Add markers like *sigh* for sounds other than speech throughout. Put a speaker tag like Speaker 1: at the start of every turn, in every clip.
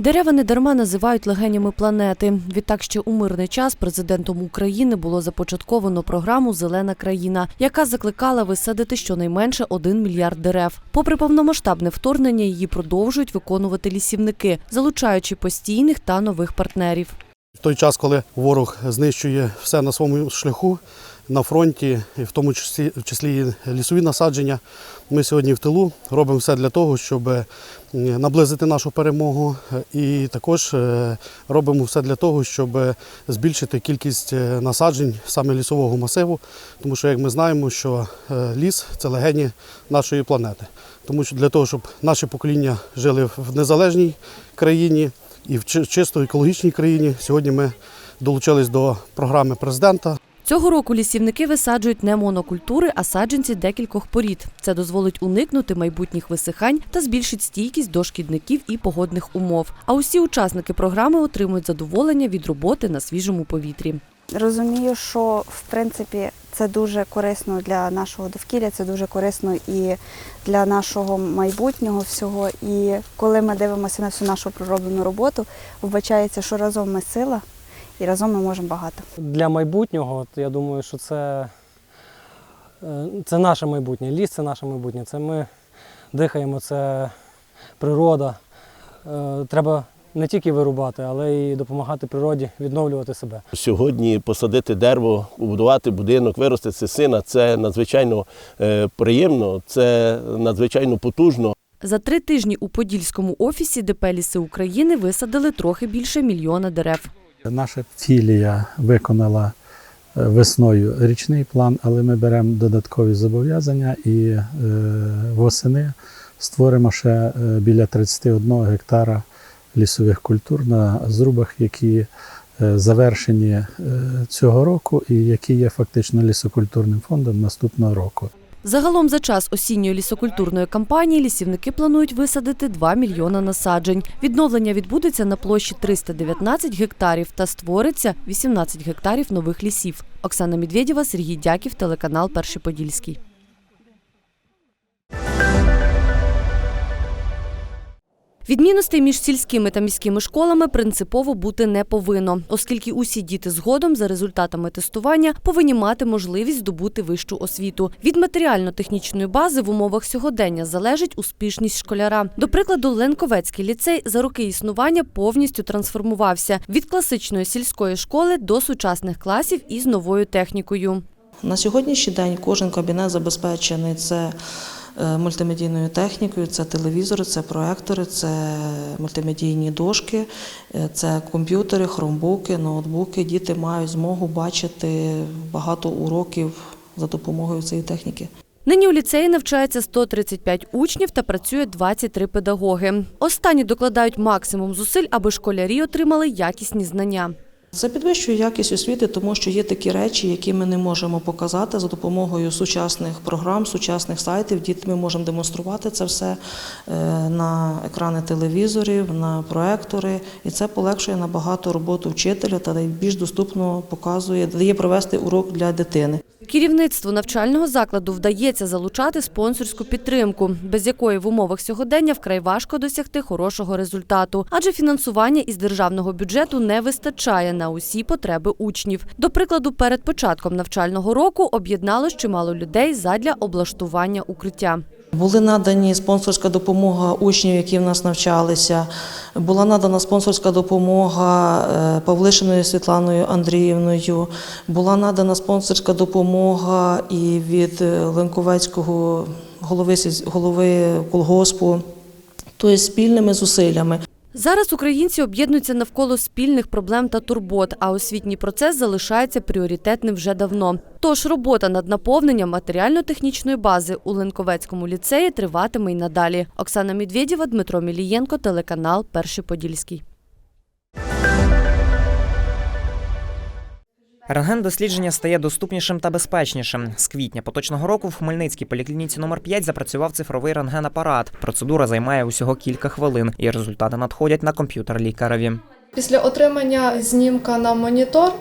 Speaker 1: Дерева не дарма називають легенями планети. Відтак ще у мирний час президентом України було започатковано програму Зелена країна, яка закликала висадити щонайменше 1 мільярд дерев. Попри повномасштабне вторгнення, її продовжують виконувати лісівники, залучаючи постійних та нових партнерів.
Speaker 2: В той час, коли ворог знищує все на своєму шляху на фронті, в тому числі, в числі лісові насадження, ми сьогодні в тилу робимо все для того, щоб е, наблизити нашу перемогу. І також е, робимо все для того, щоб е, збільшити кількість насаджень саме лісового масиву, тому що, як ми знаємо, що ліс це легені нашої планети. Тому що для того, щоб наші покоління жили в незалежній країні і в чисто екологічній країні, сьогодні ми долучились до програми президента.
Speaker 1: Цього року лісівники висаджують не монокультури, а саджанці декількох порід. Це дозволить уникнути майбутніх висихань та збільшить стійкість до шкідників і погодних умов. А усі учасники програми отримують задоволення від роботи на свіжому повітрі.
Speaker 3: Розумію, що в принципі це дуже корисно для нашого довкілля, це дуже корисно і для нашого майбутнього всього. І коли ми дивимося на всю нашу пророблену роботу, вбачається, що разом ми сила і разом ми можемо багато.
Speaker 4: Для майбутнього, я думаю, що це, е, це наше майбутнє. Ліс це наше майбутнє. Це ми дихаємо, це природа. Е, Треба не тільки вирубати, але й допомагати природі відновлювати себе.
Speaker 5: Сьогодні посадити дерево, побудувати будинок, виростити сина це надзвичайно е, приємно, це надзвичайно потужно.
Speaker 1: За три тижні у Подільському офісі ДП «Ліси України висадили трохи більше мільйона дерев.
Speaker 6: Наша філія виконала е, весною річний план, але ми беремо додаткові зобов'язання і е, восени створимо ще е, біля 31 гектара лісових культур на зрубах, які завершені цього року і які є фактично лісокультурним фондом наступного року.
Speaker 1: Загалом за час осінньої лісокультурної кампанії лісівники планують висадити 2 мільйона насаджень. Відновлення відбудеться на площі 319 гектарів та створиться 18 гектарів нових лісів. Оксана Медведєва, Сергій Дяків, телеканал Перший Подільський. Відмінностей між сільськими та міськими школами принципово бути не повинно, оскільки усі діти згодом за результатами тестування повинні мати можливість здобути вищу освіту. Від матеріально-технічної бази в умовах сьогодення залежить успішність школяра. До прикладу, Ленковецький ліцей за роки існування повністю трансформувався від класичної сільської школи до сучасних класів із новою технікою.
Speaker 7: На сьогоднішній день кожен кабінет забезпечений це мультимедійною технікою, це телевізори, це проектори, це мультимедійні дошки, е, це комп'ютери, хромбуки, ноутбуки. Діти мають змогу бачити багато уроків за допомогою цієї техніки.
Speaker 1: Нині у ліцеї навчається 135 учнів та працює 23 педагоги. Останні докладають максимум зусиль, аби школярі отримали якісні знання.
Speaker 7: Це підвищує якість освіти, тому що є такі речі, які ми не можемо показати за допомогою сучасних програм, сучасних сайтів. Діти ми можемо демонструвати це все е, на екрани телевізорів, на проектори, і це полегшує набагато роботу вчителя та більш доступно показує, дає провести урок для дитини.
Speaker 1: Керівництву навчального закладу вдається залучати спонсорську підтримку, без якої в умовах сьогодення вкрай важко досягти хорошого результату, адже фінансування із державного бюджету не вистачає на усі потреби учнів. До прикладу, перед початком навчального року об'єдналось чимало людей задля облаштування укриття.
Speaker 7: Були надані спонсорська допомога учнів, які в нас навчалися. Була надана спонсорська допомога е, Павлишиною Світланою Андріївною. Була надана спонсорська допомога і від е, Ленковецького голови, голови колгоспу. Тобто спільними зусиллями.
Speaker 1: Зараз українці об'єднуються навколо спільних проблем та турбот, а освітній процес залишається пріоритетним вже давно. Тож робота над наповненням матеріально-технічної бази у Ленковецькому ліцеї триватиме й надалі. Оксана Медведєва, Дмитро Мілієнко, телеканал Перший Подільський.
Speaker 8: Рентген-дослідження стає доступнішим та безпечнішим. З квітня поточного року в Хмельницькій поліклініці номер 5 запрацював цифровий рентген-апарат. Процедура займає усього кілька хвилин, і результати надходять на комп'ютер лікареві.
Speaker 9: Після отримання знімка на монітор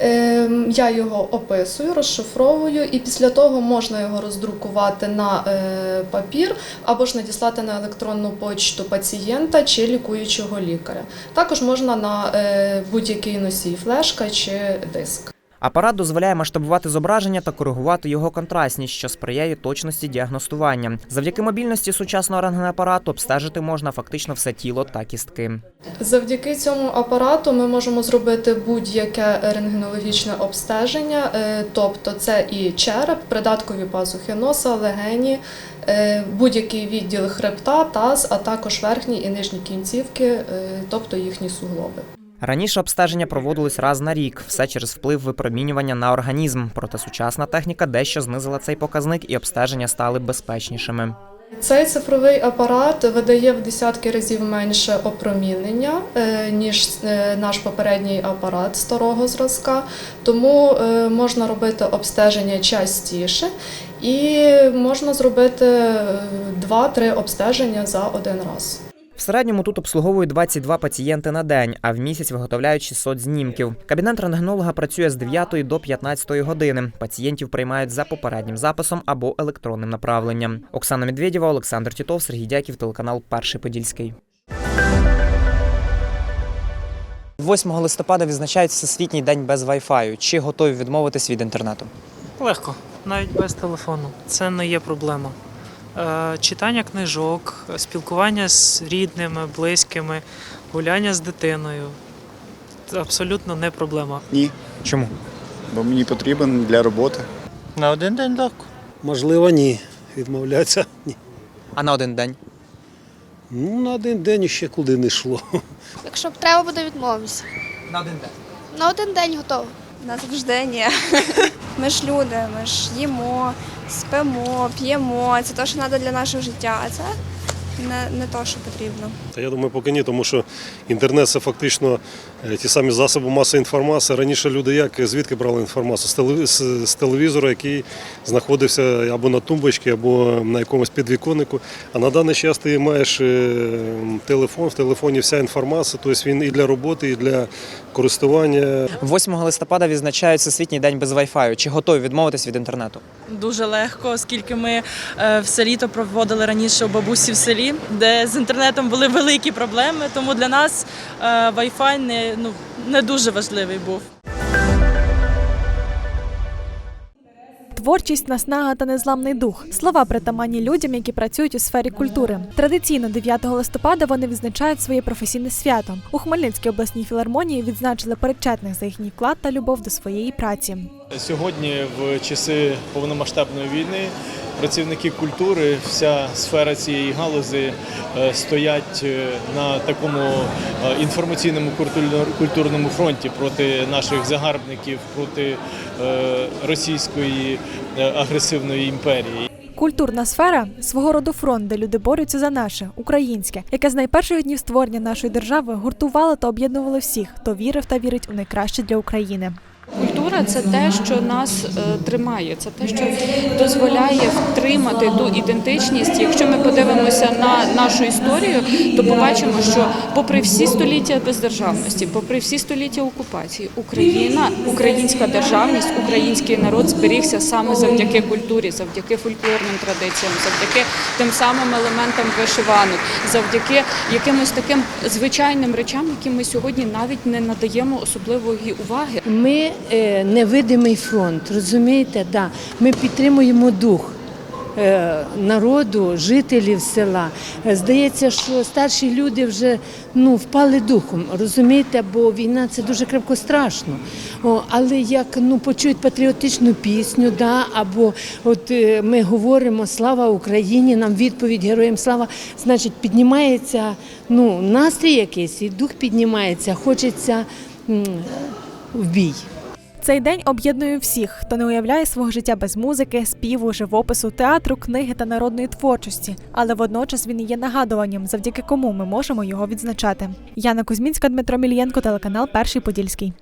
Speaker 9: Ем, Я його описую, розшифровую, і після того можна його роздрукувати на е, папір або ж надіслати на електронну почту пацієнта чи лікуючого лікаря. Також можна на е, будь-який носій флешка чи диск.
Speaker 8: Апарат дозволяє масштабувати зображення та коригувати його контрастність, що сприяє точності діагностування. Завдяки мобільності сучасного рентгенапарату обстежити можна фактично все тіло та кістки.
Speaker 9: Завдяки цьому апарату ми можемо зробити будь-яке рентгенологічне обстеження, е, тобто це і череп, придаткові пазухи носа, легені, е, будь-який відділ хребта, таз, а також верхні і нижні кінцівки, е, тобто їхні суглоби.
Speaker 8: Раніше обстеження проводились раз на рік, все через вплив випромінювання на організм. Проте сучасна техніка дещо знизила цей показник і обстеження стали безпечнішими.
Speaker 9: Цей цифровий апарат видає в десятки разів менше опромінення, е, ніж е, наш попередній апарат старого зразка, тому е, можна робити обстеження частіше і можна зробити е, 2-3 обстеження за один раз.
Speaker 8: В середньому тут обслуговують 22 пацієнти на день, а в місяць виготовляють 600 знімків. Кабінет рентгенолога працює з 9 до 15 години. Пацієнтів приймають за попереднім записом або електронним направленням. Оксана Медведєва, Олександр Тітов, Сергій Дяків, телеканал Перший Подільський. 8 листопада відзначають Всесвітній день без Wi-Fi. Чи готові відмовитись від інтернету?
Speaker 10: Легко, навіть без телефону. Це не є проблема. Е, Читання книжок, спілкування з рідними, близькими, гуляння з дитиною. Це абсолютно не проблема.
Speaker 11: Ні,
Speaker 8: Чому?
Speaker 11: бо мені потрібен для роботи.
Speaker 10: На один день так.
Speaker 12: Можливо, ні. Відмовлятися ні.
Speaker 8: А на один день?
Speaker 12: Ну, на один день ще куди не йшло.
Speaker 13: Якщо б треба буде відмовитися.
Speaker 8: На один день.
Speaker 13: На один день готово.
Speaker 3: Назавжди ні. *laughs* Ми ж люди, ми ж їмо, спимо, п'ємо. Це те, що треба для нашого життя, а це не, не те, що потрібно.
Speaker 12: Та я думаю, поки ні, тому що інтернет це фактично е, ті самі засоби масової інформації. Раніше люди як звідки брали інформацію? З, телеві- з, з телевізора, який знаходився або на тумбочці, або на якомусь підвіконнику. А на даний час ти маєш е, телефон, в телефоні вся інформація, тобто він і для роботи, і для користування.
Speaker 8: 8 листопада відзначають Всесвітній день без Wi-Fi. Чи готові відмовитись від інтернету?
Speaker 10: Дуже легко, оскільки ми е, все літо проводили раніше у бабусі в селі, де з інтернетом були великі проблеми. Тому для нас е, Wi-Fi не, ну, не дуже важливий був.
Speaker 14: Творчість, наснага та незламний дух слова притаманні людям, які працюють у сфері культури. Традиційно 9 листопада вони відзначають своє професійне свято. У Хмельницькій обласній філармонії відзначили передчетних за їхній вклад та любов до своєї праці.
Speaker 15: Сьогодні, в часи повномасштабної війни, працівники культури, вся сфера цієї галузі е, стоять е, на такому е, інформаційному культурно- культурному фронті проти наших загарбників, проти російської агресивної імперії.
Speaker 14: Культурна сфера свого роду фронт, де люди борються за наше українське, яке з найперших днів створення нашої держави гуртувало та об'єднувало всіх, хто вірив та вірить у найкраще для України.
Speaker 16: Культура це те, що нас е, тримає, це те, що дозволяє втримати ту ідентичність. Якщо ми подивимося на нашу історію, то побачимо, що попри всі століття бездержавності, попри всі століття окупації, Україна, українська державність, український народ зберігся саме завдяки культурі, завдяки фольклорним традиціям, завдяки тим самим елементам вишиванок, завдяки якимось таким звичайним речам, які ми сьогодні навіть не надаємо особливої уваги.
Speaker 17: Ми е, невидимий фронт, розумієте? Да. Ми підтримуємо дух е, народу, жителів села. Е, Здається, що старші люди вже ну, впали духом, розумієте, бо війна це дуже крепко страшно. О, але як ну, почують патріотичну пісню, да, або от е, ми говоримо Слава Україні, нам відповідь Героям слава, значить, піднімається ну, настрій якийсь, і дух піднімається, хочеться м, в бій.
Speaker 14: Цей день об'єднує всіх, хто не уявляє свого життя без музики, співу, живопису, театру, книги та народної творчості. Але водночас він є нагадуванням, завдяки кому ми можемо його відзначати. Яна Кузьмінська, Дмитро Мільєнко, телеканал Перший Подільський.